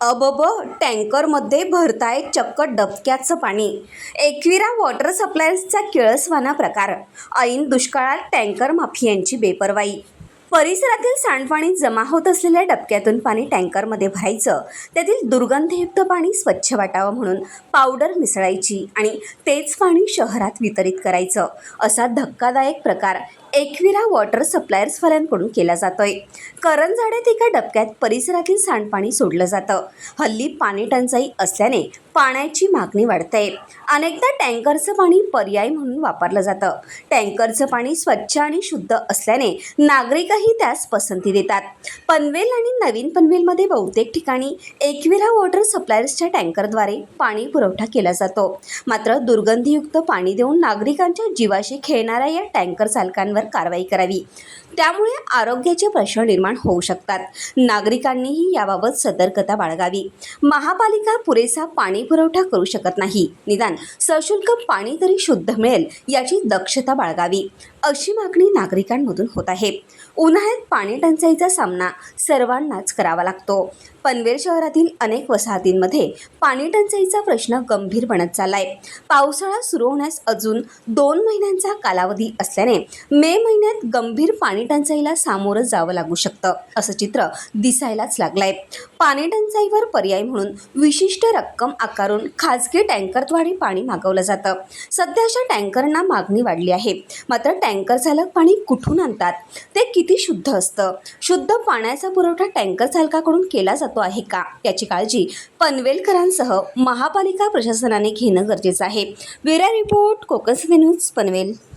अबब टँकरमध्ये भरताय चक्क डबक्याचं पाणी. एकविरा वॉटर सप्लायर्सचा किळसवाना प्रकार. ऐन दुष्काळात टँकर माफियांची बेपरवाई. परिसरातील सांडपाणी जमा होत असलेल्या डबक्यातून पाणी टँकरमध्ये भरायचं. त्यातील दुर्गंधयुक्त पाणी स्वच्छ वाटावं म्हणून पावडर मिसळायची आणि तेच पाणी शहरात वितरित करायचं. असा धक्कादायक प्रकार. एकविरा वॉटर सप्लायर्सवाल्यांकडून केला जातोय. करंजाड्यात एका डबक्यात परिसरातील सांडपाणी सोडलं जातं. हल्ली पाणी टंचाई असल्याने पाण्याची मागणी वाढते. अनेकदा टँकरचं पाणी पर्याय म्हणून वापरलं जातं. टँकरचं पाणी स्वच्छ आणि शुद्ध असल्याने नागरिकही त्यास पसंती देतात. पनवेल आणि नवीन पनवेलमध्ये बहुतेक ठिकाणी एकविरा वॉटर सप्लायर्सच्या टँकरद्वारे पाणी पुरवठा केला जातो. मात्र दुर्गंधीयुक्त पाणी देऊन नागरिकांच्या जीवाशी खेळणाऱ्या या टँकर चालकांवर कारवाई करावी. त्यामुळे आरोग्याचे प्रश्न निर्माण होऊ शकतात. नागरिकांनीही याबाबत सतर्कता बाळगावी. महापालिका पुरेसा पाणी पुरवठा करू शकत नाही. निदान सशुल्क पाणी तरी शुद्ध मिळेल याची दक्षता बाळगावी. अशी मागणी नागरिकांमधून होत आहे. उन्हाळ्यात पाणी टंचाईचा सामना सर्वांनाच करावा लागतो. पनवेल शहरातील अनेक वसाहतींमध्ये पाणी टंचाईचा प्रश्न गंभीर बनत चाललाय. पावसाळा सुरू होण्यास अजून दोन महिन्यांचा कालावधी असल्याने मे महिन्यात गंभीर पाणी टंचाईला सामोरं जावं लागू शकतं असं चित्र दिसायलाच लागलंय. पाणी टंचाईवर पर्याय म्हणून विशिष्ट रक्कम आकारून खाजगी टँकरद्वारे पाणी मागवलं जातं. सध्या अशा टँकरना मागणी वाढली आहे. मात्र टँकर चालक पाणी कुठून आणतात? ते किती शुद्ध असतं? शुद्ध पाण्याचा पुरवठा टँकर चालकाकडून केला जातो आहे का? याची काळजी पनवेलकरांसह महापालिका प्रशासनाने घेणं गरजेचं आहे. वेरा रिपोर्ट कोकण न्यूज पनवेल.